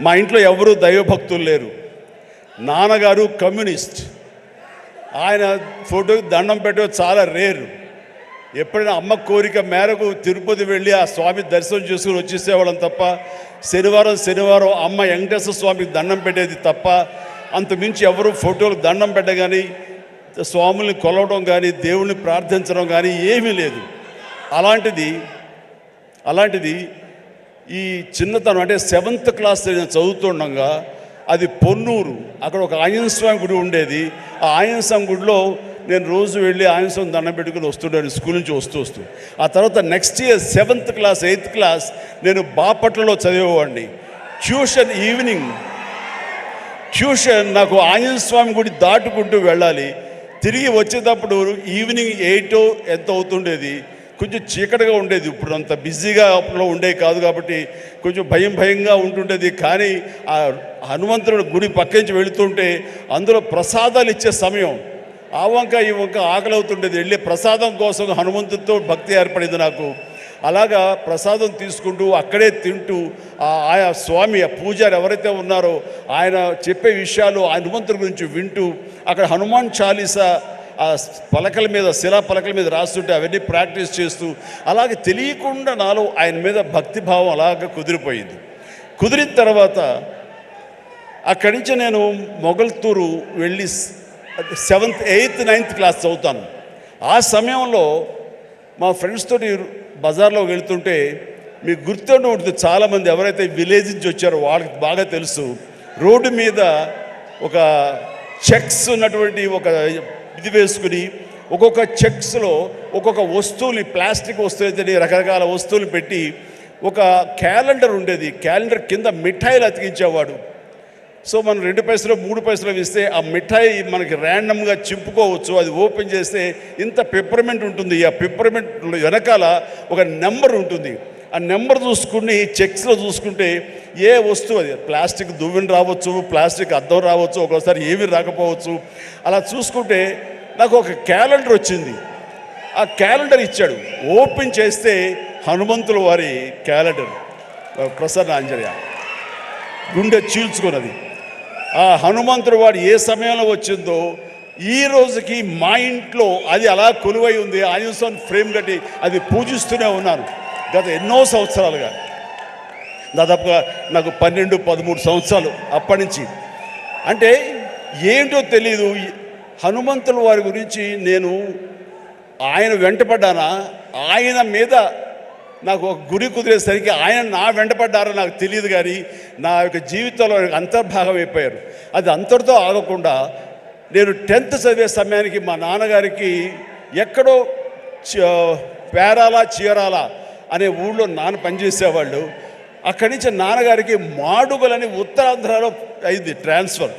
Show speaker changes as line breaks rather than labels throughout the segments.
మా ఇంట్లో ఎవరు దైవభక్తులు లేరు. నాన్నగారు కమ్యూనిస్ట్. ఆయన ఫోటోకి దండం పెట్టడం చాలా రేరు. ఎప్పుడైనా అమ్మ కోరిక మేరకు తిరుపతి వెళ్ళి ఆ స్వామి దర్శనం చేసుకుని వచ్చేసేవాళ్ళం తప్ప శనివారం శనివారం అమ్మ వెంకటేశ్వర స్వామికి దండం పెట్టేది తప్ప అంతమించి ఎవరు ఫోటోలు దండం పెట్టగాని స్వాముల్ని కొలవడం కానీ దేవుణ్ణి ప్రార్థించడం కానీ ఏమీ లేదు. అలాంటిది అలాంటిది ఈ చిన్నతనం అంటే సెవెంత్ క్లాస్ నేను చదువుతుండగా అది పొన్నూరు. అక్కడ ఒక ఆంజనేయ స్వామి గుడి ఉండేది. ఆ ఆంజనేయ స్వామి గుడిలో నేను రోజు వెళ్ళి ఆంజనేయ స్వామి దండం పెట్టుకుని వస్తుంటాను స్కూల్ నుంచి వస్తూ వస్తూ. ఆ తర్వాత next year seventh class eighth class నేను బాపట్లలో చదివేవాడిని. ట్యూషన్ ఈవినింగ్ ట్యూషన్ నాకు ఆంజనేయ స్వామి గుడి దాటుకుంటూ వెళ్ళాలి. తిరిగి వచ్చేటప్పుడు ఈవినింగ్ ఎయిట్ ఎంత అవుతుండేది? కొంచెం చీకటిగా ఉండేది. ఇప్పుడు అంత బిజీగా అప్పుడు ఉండేవి కాదు కాబట్టి కొంచెం భయం భయంగా ఉంటుండేది. కానీ ఆ హనుమంతుడు గుడి పక్క నుంచి వెళుతుంటే అందులో ప్రసాదాలు ఇచ్చే సమయం. ఆ వంక ఈ వంక ఆకలి అవుతుండేది. వెళ్ళి ప్రసాదం కోసం హనుమంతుడితో భక్తి ఏర్పడింది నాకు. అలాగా ప్రసాదం తీసుకుంటూ అక్కడే తింటూ ఆ ఆయా స్వామి ఆ పూజారు ఎవరైతే ఉన్నారో ఆయన చెప్పే విషయాలు ఆ హనుమంతుడి గురించి వింటూ అక్కడ హనుమాన్ చాలీసా ఆ పలకల మీద శిలా పలకల మీద రాస్తుంటే అవన్నీ ప్రాక్టీస్ చేస్తూ అలాగే తెలియకుండా నాలో ఆయన మీద భక్తిభావం అలాగ కుదిరిపోయింది. కుదిరిన తర్వాత అక్కడి నుంచి నేను మొగల్తూరు వెళ్ళి సెవెంత్ ఎయిత్ నైన్త్ క్లాస్ చదువుతాను. ఆ సమయంలో మా ఫ్రెండ్స్ తోటి బజార్లో వెళ్తుంటే మీకు గుర్తుండి ఉంటుంది చాలామంది ఎవరైతే విలేజ్ నుంచి వచ్చారో వాళ్ళకి బాగా తెలుసు. రోడ్డు మీద ఒక చెక్స్ ఉన్నటువంటి ఒక ఇది వేసుకుని ఒక్కొక్క చెక్స్లో ఒక్కొక్క వస్తువులు ప్లాస్టిక్ వస్తువులు రకరకాల వస్తువులు పెట్టి ఒక క్యాలెండర్ ఉండేది. క్యాలెండర్ కింద మిఠాయిలు అతికించేవాడు. సో మనం రెండు పైసలు మూడు పైసలు ఇస్తే ఆ మిఠాయి మనకి ర్యాండమ్గా చింపుకోవచ్చు. అది ఓపెన్ చేస్తే ఇంత పెప్పర్మెంట్ ఉంటుంది. ఆ పెప్పర్మెంట్ వెనకాల ఒక నెంబర్ ఉంటుంది. ఆ నెంబర్ చూసుకుని చెక్స్లో చూసుకుంటే ఏ వస్తువు అది? ప్లాస్టిక్ దువ్వెన రావచ్చు ప్లాస్టిక్ అద్దం రావచ్చు ఒక్కోసారి ఏమీ రాకపోవచ్చు. అలా చూసుకుంటే నాకు ఒక క్యాలెండర్ వచ్చింది. ఆ క్యాలెండర్ ఇచ్చాడు. ఓపెన్ చేస్తే హనుమంతుల వారి క్యాలెండర్. ప్రసన్న ఆంజనేయ గుండె చీల్చుకున్నది. ఆ హనుమంతుడు వాడు ఏ సమయంలో వచ్చిందో ఈ రోజుకి మా ఇంట్లో అది అలా కొలువై ఉంది. ఆంజనేయ ఫ్రేమ్ కట్టి అది పూజిస్తూనే ఉన్నాను. గత ఎన్నో సంవత్సరాలుగా. దాదాపుగా నాకు పన్నెండు పదమూడు సంవత్సరాలు అప్పటి నుంచి. అంటే ఏంటో తెలియదు హనుమంతుల వారి గురించి నేను ఆయన వెంటపడ్డానా? ఆయన మీద నాకు ఒక గురి కుదిరేసరికి ఆయన నా వెంటపడ్డారో నాకు తెలియదు కానీ నా యొక్క జీవితంలో అంతర్భాగం అయిపోయారు. అది అంతటితో ఆగకుండా నేను టెన్త్ చదివే సమయానికి మా నాన్నగారికి ఎక్కడో చ- పేరాల చీరాల అనే ఊళ్ళో నాన్న పనిచేసేవాళ్ళు. అక్కడి నుంచి నాన్నగారికి మాడుగులని ఉత్తరాంధ్రలో అయింది ట్రాన్స్ఫర్.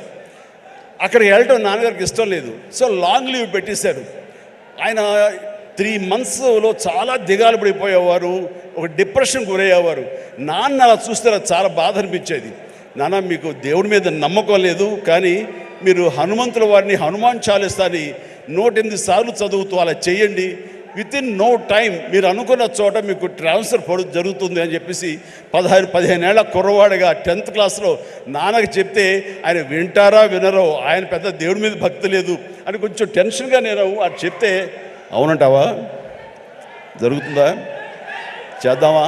అక్కడికి వెళ్ళటం నాన్నగారికి ఇష్టం లేదు. సో లాంగ్ లీవ్ పెట్టేశారు. ఆయన త్రీ మంత్స్లో చాలా దిగాలు పడిపోయేవారు ఒక డిప్రెషన్ గురయ్యేవారు. నాన్న అలా చూస్తే చాలా బాధ అనిపించేది. నాన్న మీకు దేవుడి మీద నమ్మకం లేదు కానీ మీరు హనుమంతుల వారిని హనుమాన్ చాలిస్తాని నూట ఎనిమిది సార్లు చదువుతూ అలా చేయండి. విత్ ఇన్ నో టైం మీరు అనుకున్న చోట మీకు ట్రాన్స్ఫర్ పడు జరుగుతుంది అని చెప్పేసి పదహారు పదిహేను ఏళ్ళ కుర్రవాడిగా టెన్త్ క్లాస్లో నాన్నకి చెప్తే ఆయన వింటారా వినరో ఆయన పెద్ద దేవుడి మీద భక్తి లేదు అని కొంచెం టెన్షన్గా నేను అది చెప్తే అవునంటావా? జరుగుతుందా? చేద్దామా?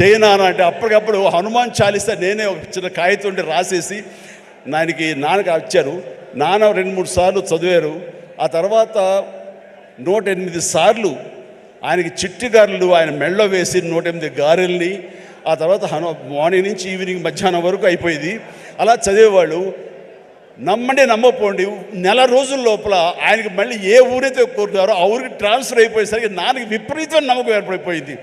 చేయనా అని అంటే అప్పటికప్పుడు హనుమాన్ చాలిస్తే నేనే ఒక చిన్న కాగితం ఉండి రాసేసి నాయనకి నాన్నకి వచ్చారు నాన్న రెండు మూడు సార్లు చదివారు. ఆ తర్వాత నూట ఎనిమిది సార్లు ఆయనకి చిట్టిగారులు ఆయన మెళ్ళ వేసి నూట ఎనిమిది గారెల్ని ఆ తర్వాత హను మార్నింగ్ నుంచి ఈవినింగ్ మధ్యాహ్నం వరకు అయిపోయింది. అలా చదివేవాళ్ళు నమ్మండి నమ్మపోండి నెల రోజుల లోపల ఆయనకి మళ్ళీ ఏ ఊరైతే కోరుతారో ఆ ఊరికి ట్రాన్స్ఫర్ అయిపోయేసరికి నాన్నకి విపరీతమైన నమ్మకం ఏర్పడిపోయింది.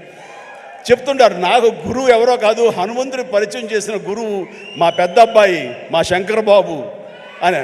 చెప్తుంటారు నాకు గురువు ఎవరో కాదు హనుమంతుడి పరిచయం చేసిన గురువు మా పెద్ద అబ్బాయి మా శంకర్ బాబు అని.